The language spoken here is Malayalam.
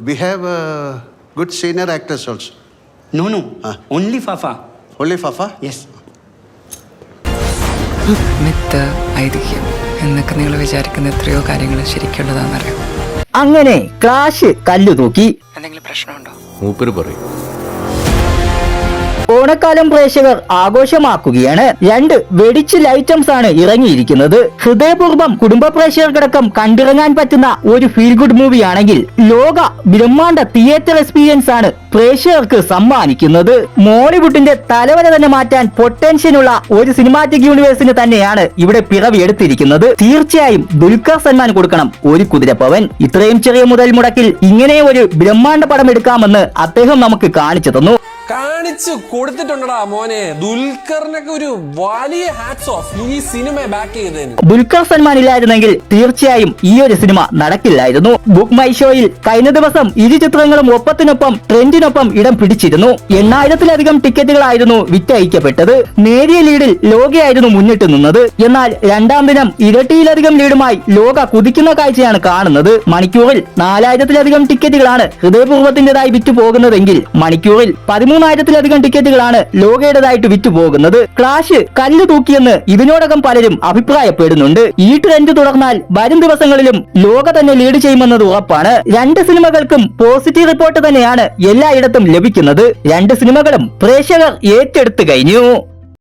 we have uh, good senior actors also. No, no. Ah. Only Fafa. Only Fafa? Yes. Myth ഐതിഹ്യം എന്നൊക്കെ നിങ്ങൾ വിചാരിക്കുന്ന എത്രയോ കാര്യങ്ങൾ ശരിക്കുള്ളതാണെന്നറിയാം അങ്ങനെ ക്ലാഷ് കല്ലു തൂക്കി എന്തെങ്കിലും പ്രശ്നമുണ്ടോ മൂപ്പര് പറയും ഓണക്കാലം പ്രേക്ഷകർ ആഘോഷമാക്കുകയാണ്. രണ്ട് വെടിച്ച് ലൈറ്റംസ് ആണ് ഇറങ്ങിയിരിക്കുന്നത്. ഹൃദയപൂർവം കുടുംബ പ്രേക്ഷകർക്കടക്കം കണ്ടിറങ്ങാൻ പറ്റുന്ന ഒരു ഫീൽ ഗുഡ് മൂവിയാണെങ്കിൽ ലോക ബ്രഹ്മാണ്ട തിയേറ്റർ എക്സ്പീരിയൻസ് ആണ് പ്രേക്ഷകർക്ക് സമ്മാനിക്കുന്നത്. മോളിവുഡിന്റെ തലവര തന്നെ മാറ്റാൻ പൊട്ടൻഷ്യനുള്ള ഒരു സിനിമാറ്റിക് യൂണിവേഴ്സിന് തന്നെയാണ് ഇവിടെ പിറവി എടുത്തിരിക്കുന്നത്. തീർച്ചയായും ദുൽഖർ സൽമാൻ കൊടുക്കണം ഒരു കുതിരപ്പവൻ. ഇത്രയും ചെറിയ മുതൽ മുടക്കിൽ ഇങ്ങനെ ഒരു ബ്രഹ്മാണ്ട പടം എടുക്കാമെന്ന് അദ്ദേഹം നമുക്ക് കാണിച്ചു തന്നു. കാണിച്ചു കൊടുത്തിട്ടുണ്ടടാ മോനെ. ദുൽഖറിനൊക്കെ ഒരു വലിയ ഹാറ്റ്സ് ഓഫ് ഈ സിനിമ ബാക്ക് ചെയ്തതിന്. ദുൽഖർ സൽമാൻ ഇല്ലായിരുന്നെങ്കിൽ തീർച്ചയായും ഈ ഒരു സിനിമ നടക്കില്ലായിരുന്നു. ബുക്ക് മൈ ഷോയിൽ കഴിഞ്ഞ ദിവസം ഇരു ചിത്രങ്ങളും ഒപ്പത്തിനൊപ്പം ട്രെൻഡിനൊപ്പം ഇടം പിടിച്ചിരുന്നു. എണ്ണായിരത്തിലധികം ടിക്കറ്റുകളായിരുന്നു വിറ്റയക്കപ്പെട്ടത്. നേരിയ ലീഡിൽ ലോകയായിരുന്നു മുന്നിട്ട് നിന്നത്. എന്നാൽ രണ്ടാം ദിനം ഇരട്ടിയിലധികം ലീഡുമായി ലോക കുതിക്കുന്ന കാഴ്ചയാണ് കാണുന്നത്. മണിക്കൂറിൽ നാലായിരത്തിലധികം ടിക്കറ്റുകളാണ് ഹൃദയപൂർവത്തിന്റേതായി വിറ്റു പോകുന്നതെങ്കിൽ മണിക്കൂറിൽ പതിമൂന്നായിരത്തിലധികം ടിക്കറ്റുകളാണ് ലോകയുടേതായിട്ട് വിറ്റു പോകുന്നത് ക്ലാഷ് കല്ല് തൂക്കിയെന്ന് ഇതിനോടകം പലരും അഭിപ്രായപ്പെടുന്നുണ്ട്. ഈ ട്രെൻഡ് തുടർന്നാൽ വരും ദിവസങ്ങളിലും ലോക തന്നെ ലീഡ് ചെയ്യുമെന്നത് ഉറപ്പാണ്. രണ്ട് സിനിമകൾക്കും പോസിറ്റീവ് റിപ്പോർട്ട് തന്നെയാണ് എല്ലായിടത്തും ലഭിക്കുന്നത്. രണ്ട് സിനിമകളും പ്രേക്ഷകർ ഏറ്റെടുത്തു കഴിഞ്ഞു.